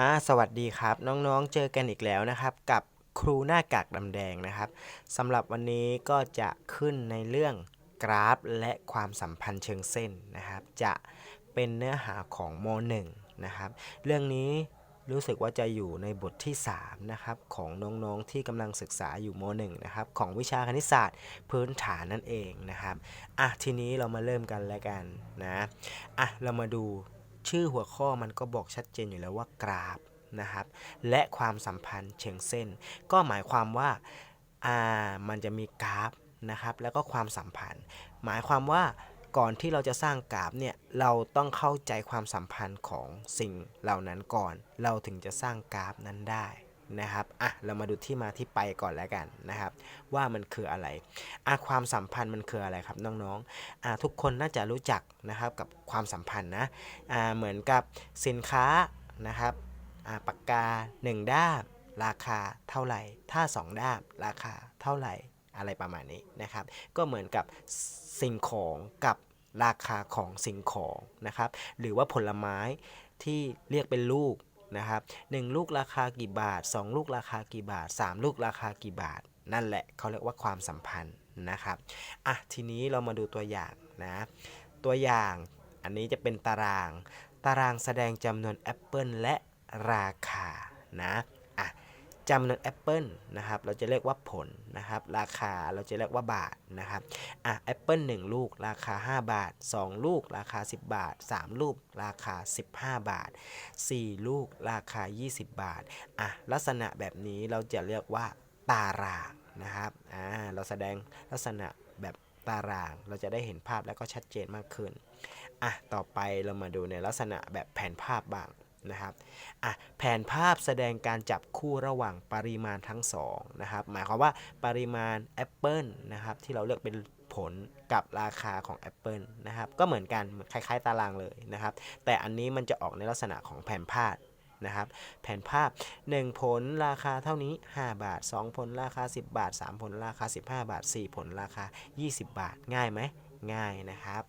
อ่าสวัสดีครับ น้องๆเจอกันอีกแล้วนะครับ กับครูหน้ากากดำแดงนะครับสำหรับวันนี้ก็จะขึ้นในเรื่องกราฟและความสัมพันธ์เชิงเส้นนะครับ จะเป็นเนื้อหาของม .1 นะครับ เรื่องนี้รู้สึกว่าจะอยู่ในบทที่ 3 นะครับ ของน้องๆที่กำลังศึกษาอยู่ม .1 นะครับ ของวิชาคณิตศาสตร์พื้นฐานนั่นเองนะครับ อะทีนี้เรามาเริ่มกันแล้วกันนะ อะเรามาดู ชื่อหัวข้อมันก็บอกชัดเจนอยู่แล้วว่ากราฟนะครับและความสัมพันธ์เชิงเส้น ก็หมายความว่าอ่ามันจะมีกราฟนะครับแล้วก็ความสัมพันธ์ หมายความว่าก่อนที่เราจะสร้างกราฟเนี่ยเราต้องเข้าใจความสัมพันธ์ของสิ่งเหล่านั้นก่อน เราถึงจะสร้างกราฟนั้นได้ นะครับอะเรามาดูที่มาที่ไปก่อนแล้วกันนะครับ ว่ามันคืออะไรอะความสัมพันธ์มันคืออะไรครับน้องๆอะทุกคนน่าจะรู้จักนะครับกับความสัมพันธ์นะอ่าเหมือนกับสินค้านะครับอ่าปากกา 1 ด้าม ราคาเท่าไหร่ ถ้า 2 ด้าม ราคาเท่าไหร่อะไรประมาณนี้นะครับ ก็เหมือนกับสิ่งของกับราคาของสิ่งของนะครับ หรือว่าผลไม้ที่เรียกเป็นลูก นะครับหนึ่งลูกราคากี่บาท 2 ลูกราคากี่บาท 3 ลูกราคากี่บาท นั่นแหละเขาเรียกว่าความสัมพันธ์นะครับอะทีนี้เรามาดูตัวอย่างนะตัวอย่างอันนี้จะเป็นตาราง ตารางแสดงจำนวนแอปเปิลและราคานะ จำนวนแอปเปิลนะครับ เราจะเรียกว่าผลนะครับ ราคาเราจะเรียกว่าบาทนะครับ อะแอปเปิล1ลูกราคา 5 บาท 2 ลูกราคา 10 บาท 3 ลูกราคา 15 บาท 4 ลูกราคา 20 บาท อะลักษณะแบบนี้เราจะเรียกว่าตารางนะครับ อ่า เราแสดงลักษณะแบบตาราง เราจะได้เห็นภาพแล้วก็ชัดเจนมากขึ้น อะ ต่อไปเรามาดูในลักษณะแบบแผนภาพบ้าง นะครับอะแผนภาพแสดงการจับคู่ระหว่างปริมาณทั้งสองนะครับหมายความว่าปริมาณแอปเปิลนะครับที่เราเลือกเป็นผลกับราคาของแอปเปิลนะครับก็เหมือนกันคล้ายๆตารางเลยนะครับ แต่อันนี้มันจะออกในลักษณะของแผนภาพนะครับแผนภาพ 1 ผลราคาเท่านี้ 5 บาท 2 ผลราคา 10 บาท 3 ผลราคา 15 บาท 4 ผลราคา 20 บาท ง่ายไหมง่ายนะครับ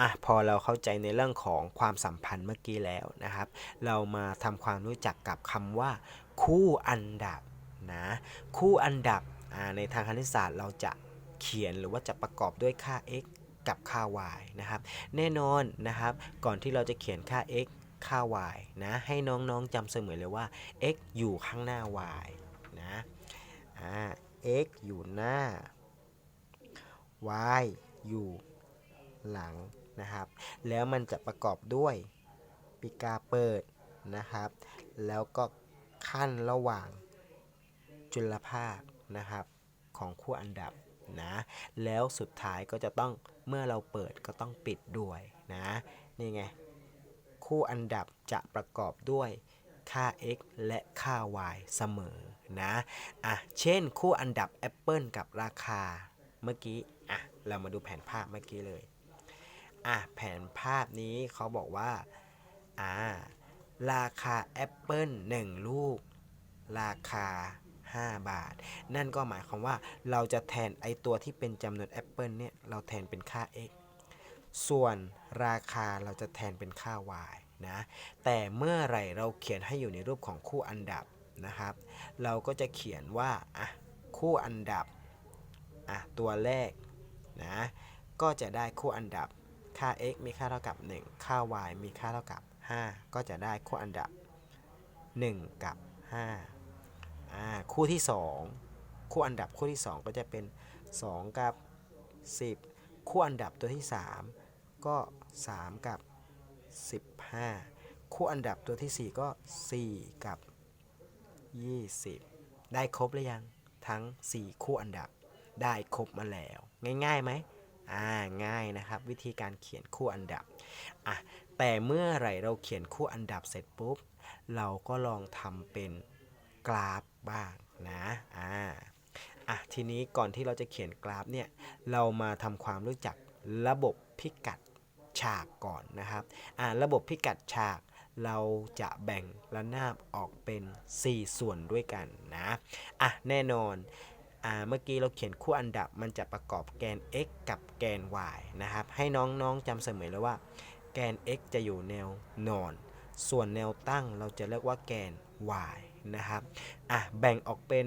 อะพอเราเข้าใจในเรื่องของความสัมพันธ์เมื่อกี้แล้วนะครับ เรามาทำความรู้จักกับคำว่า คู่อันดับนะคู่อันดับในทางคณิตศาสตร์เราจะเขียนหรือว่าจะประกอบด้วยค่า x กับค่า y นะครับ แน่นอนนะครับ ก่อนที่เราจะเขียนค่า x ค่า y นะ ให้น้องๆจำเสมอเลยว่า x อยู่ข้างหน้า y นะอ่า x อยู่หน้า y อยู่หลัง นะครับ แล้วมันจะประกอบด้วยปีกาเปิดนะครับ แล้วก็ขั้นระหว่างจุลภาคนะครับของคู่อันดับนะแล้วสุดท้ายก็จะต้องเมื่อเราเปิดก็ต้องปิดด้วยนะนี่ไงคู่อันดับจะประกอบด้วยค่า x และค่า y เสมอนะอะเช่นคู่อันดับแอปเปิลกับราคาเมื่อกี้อะเรามาดูแผนภาพเมื่อกี้เลย อะแผนภาพนี้เขาบอกว่าอ่าราคาแอปเปิล1ลูก ราคา 5 บาท นั่นก็หมายความว่าเราจะแทนไอตัวที่เป็นจำนวนแอปเปิลเนี่ยเราแทนเป็นค่า x ส่วนราคาเราจะแทนเป็นค่า y นะแต่เมื่อไรเราเขียนให้อยู่ในรูปของคู่อันดับนะครับ เราก็จะเขียนว่าอะคู่อันดับอะตัวแรกนะก็จะได้คู่อันดับ ค่า x มีค่าเท่ากับ 1 ค่า y มีค่าเท่ากับ 5 ก็จะได้คู่อันดับ 1 กับ 5 อ่า คู่ที่ 2 คู่อันดับคู่ที่ 2 ก็จะเป็น 2 กับ 10 คู่อันดับตัวที่ 3 ก็ 3 กับ 15 คู่อันดับตัวที่ 4 ก็ 4 กับ 20 ได้ครบหรือยังทั้ง 4 คู่อันดับได้ครบมาแล้ว ง่ายๆไหม อ่าง่ายนะครับ วิธีการเขียนคู่อันดับอะแต่เมื่อไหร่เราเขียนคู่อันดับเสร็จปุ๊บ เราก็ลองทำเป็นกราฟบ้างนะอ่าอะทีนี้ก่อนที่เราจะเขียนกราฟเนี่ยเรามาทำความรู้จักระบบพิกัดฉากก่อนนะครับอ่าระบบพิกัดฉากเราจะแบ่งระนาบออกเป็น 4 ส่วนด้วยกันนะอะแน่นอน เมื่อกี้เราเขียนคู่อันดับมันจะประกอบแกน x กับแกน y นะครับ ให้น้องๆจำเสมอเลยว่า แกน x จะอยู่แนวนอน ส่วนแนวตั้งเราจะเรียกว่าแกน y นะครับ อะ แบ่งออกเป็น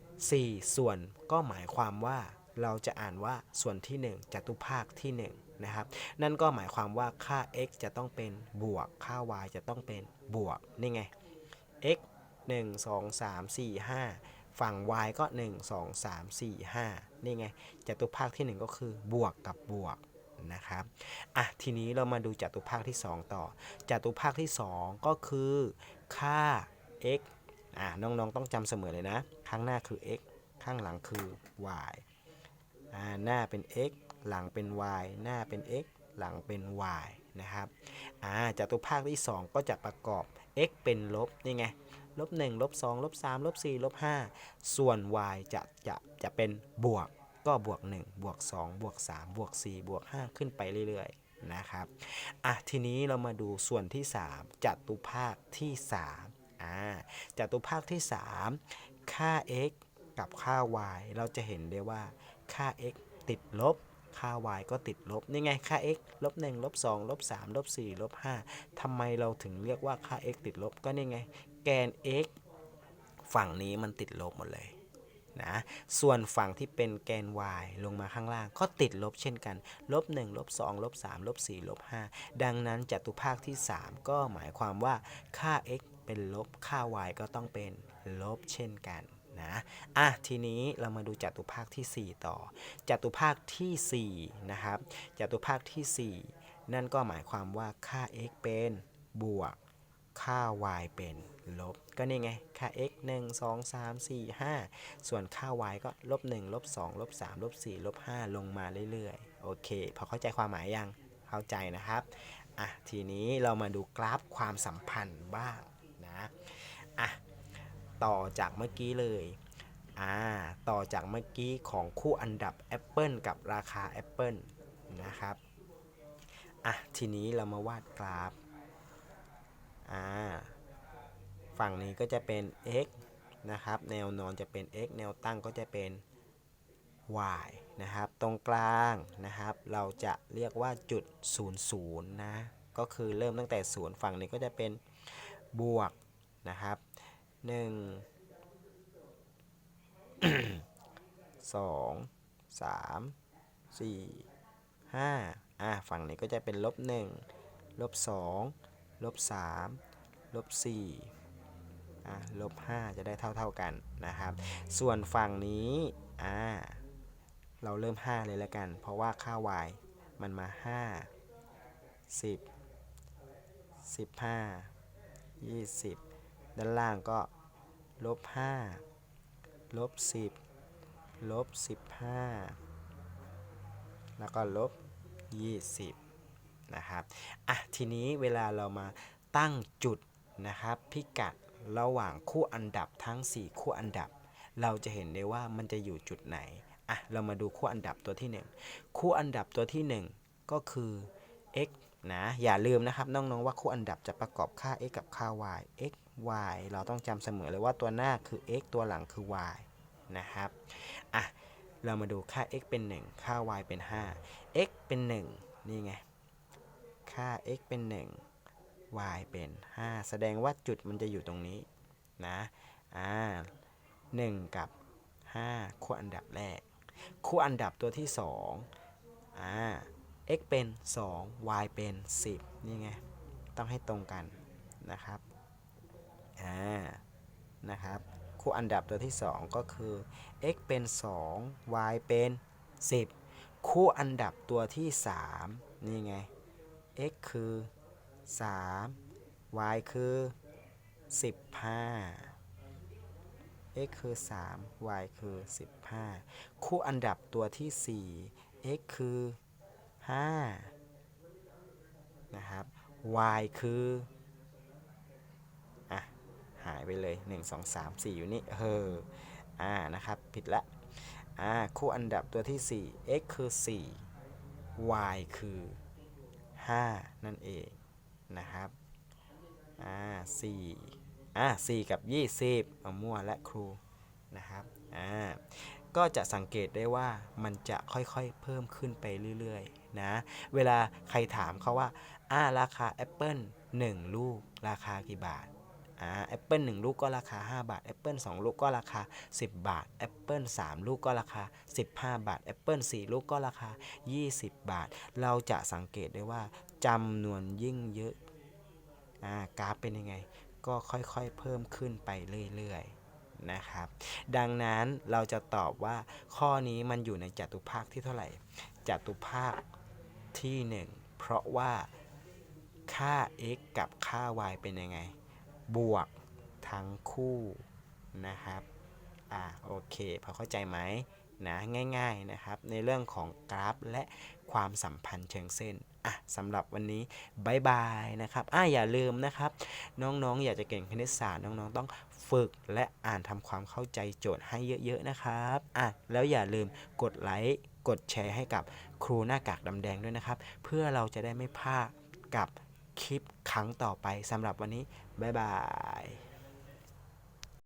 4 ส่วนก็หมายความว่าเราจะอ่านว่าส่วนที่ 1จัตุภาคที่ 1 นะครับ นั่นก็หมายความว่าค่า x จะต้องเป็นบวก ค่า y จะต้องเป็นบวก นี่ไง x 1 2 3 4 5 ฝั่ง y ก็ 1 2 3 4 5 นี่ไงจตุภาคที่ 1 ก็คือบวกกับบวกนะครับอะทีนี้เรามาดูจตุภาคที่ 2 ต่อจตุภาคที่ 2 ก็คือค่า x อะน้องๆต้องจำเสมอเลยนะ ข้างหน้าคือ x ข้างหลังคือ y อ่าหน้าเป็น x หลังเป็น y หน้าเป็น x หลังเป็น y นะครับอ่าจตุภาคที่ 2 ก็จะประกอบ x เป็นลบนี่ไง ลบ1ลบ2ลบ3ลบ4ลบ5ส่วน y จะจะจะเป็นบวกก็บวก 1 บวก 2 บวก 3 บวก 4 บวก 5 ขึ้นไปเรื่อยๆนะครับอะทีนี้เรามาดูส่วนที่ 3จัตุภาคที่3อ่าจัตุภาคที่ 3 ค่า x กับค่า y เราจะเห็นได้ว่าค่า x ติดลบ ค่า y ก็ติดลบ นี่ไง ค่า x ลบ1ลบ2ลบ3ลบ4ลบ5ทำไมเราถึงเรียกว่าค่า x ติดลบ ก็นี่ไง แกน x ฝั่งนี้มันติดลบหมดเลยนะส่วนฝั่งที่เป็นแกน y ลงมาข้างล่างก็ติดลบเช่นกันลบ1ลบ2ลบ3ลบ4ลบ5ดังนั้นจัตุภาคที่ 3 ก็หมายความว่าค่า x เป็นลบค่า y ก็ต้องเป็นลบเช่นกัน นะอะทีนี้เรามาดูจัตุภาคที่ 4 ต่อจัตุภาคที่4นะครับจัตุภาคทีสี่ 4 นั่นก็หมายความว่าค่า x เป็นบวกค่า y เป็นลบ ก็นี่ไง ค่า x 1 2 3 4 5 ส่วนค่า y ก็ลบ1ลบ2ลบ3ลบ4ลบ5ลงมาเรื่อยๆ โอเค พอเข้าใจความหมายยัง เข้าใจนะครับ อะ ทีนี้เรามาดูกราฟความสัมพันธ์บ้างนะ อะ ต่อจากเมื่อกี้เลยอ่าต่อจากเมื่อกี้ของคู่อันดับ Apple กับราคา Apple นะครับอะทีนี้เรามาวาดกราฟอ่าฝั่งนี้ก็จะเป็น x นะครับ แนวนอนจะเป็น x แนวตั้งก็จะเป็น y นะครับ ตรงกลางนะครับ เราจะเรียกว่าจุด 00 นะ ก็คือเริ่มตั้งแต่ 0 ฝั่งนี้ก็จะเป็นบวกนะครับ 1 2 3 4 5อะฝั่งนี้ก็จะเป็นลบ1ลบ2ลบ3ลบ4อะลบ5จะได้เท่าเท่ากันนะครับ ส่วนฝั่งนี้อ่าเราเริ่ม 5 เลยแล้วกัน เพราะว่าค่า y มันมา 5 10 15 20 ด้านล่างก็ลบ5ลบ10ลบ15 แล้วก็ลบ 20 นะครับ อะ ทีนี้เวลาเรามาตั้งจุดนะครับ พิกัดระหว่างคู่อันดับทั้ง 4 คู่อันดับ เราจะเห็นได้ว่ามันจะอยู่จุดไหน อะ เรามาดูคู่อันดับตัวที่ 1 คู่อันดับตัวที่ 1 ก็คือ x นะ อย่าลืมนะครับน้องๆว่าคู่อันดับจะประกอบค่า x กับค่า y x y เราต้องจำเสมอเลยว่าตัวหน้าคือ x ตัวหลังคือ y นะครับ อะ เรามาดูค่า x เป็น 1 ค่า y เป็น 5 x เป็น 1 นี่ไง ค่า x เป็น 1 y เป็น 5 แสดงว่าจุดมันจะอยู่ตรงนี้นะ อ่า1กับ 5 คู่อันดับแรก คู่อันดับตัวที่ 2 อ่า x เป็น 2 y เป็น 10 นี่ไง ต้องให้ตรงกันนะครับ อ่านะครับคู่อันดับตัวที่ 2 ก็คือ x เป็น 2 y เป็น 10 คู่อันดับตัวที่ 3 นี่ไง x คือ 3 y คือ 15 x คือ 3 y คือ 15 คู่อันดับตัวที่ 4 x คือ 5 นะครับ y คือ หายไปเลย 1 2 3 4 อยู่นี่เอออ่านะครับ ผิดละอ่าคู่อันดับตัวที่ 4 x คือ 4 y คือ 5 นั่นเองนะครับอ่า4อ่า4กับ 20เอามั่วและครูนะครับอ่าก็จะสังเกตได้ว่ามันจะค่อยๆเพิ่มขึ้นไปเรื่อยๆนะเวลาใครถามเขาว่าอ่าราคาแอปเปิล1 ลูก ราคากี่บาท อ่าแอปเปิล1ลูกก็ราคา 5 บาทแอปเปิล2ลูกก็ราคา 10 บาทแอปเปิล3ลูกก็ราคา 15 บาทแอปเปิล4ลูกก็ราคา 20 บาท เราจะสังเกตได้ว่าจำนวนยิ่งเยอะอ่ากราฟเป็นยังไง ก็ค่อยๆเพิ่มขึ้นไปเรื่อยๆนะครับดังนั้นเราจะตอบว่าข้อนี้มันอยู่ในจัตุภาคที่เท่าไหร่จัตุภาคที่ 1 เพราะว่าค่า x กับค่า y เป็นยังไง บวกทั้งคู่นะครับอ่าโอเคพอเข้าใจไหมนะง่ายๆนะครับในเรื่องของกราฟและความสัมพันธ์เชิงเส้นอะสำหรับวันนี้บายบายนะครับอะอย่าลืมนะครับ น้องๆ อยากจะเก่งคณิตศาสตร์น้องๆ ต้องฝึกและอ่านทำความเข้าใจโจทย์ให้เยอะๆนะครับอะแล้วอย่าลืมกดไลค์กดแชร์ให้กับครูหน้ากากดำแดงด้วยนะครับ เพื่อเราจะได้ไม่พลาดกับคลิปครั้งต่อไปสำหรับวันนี้ บายบาย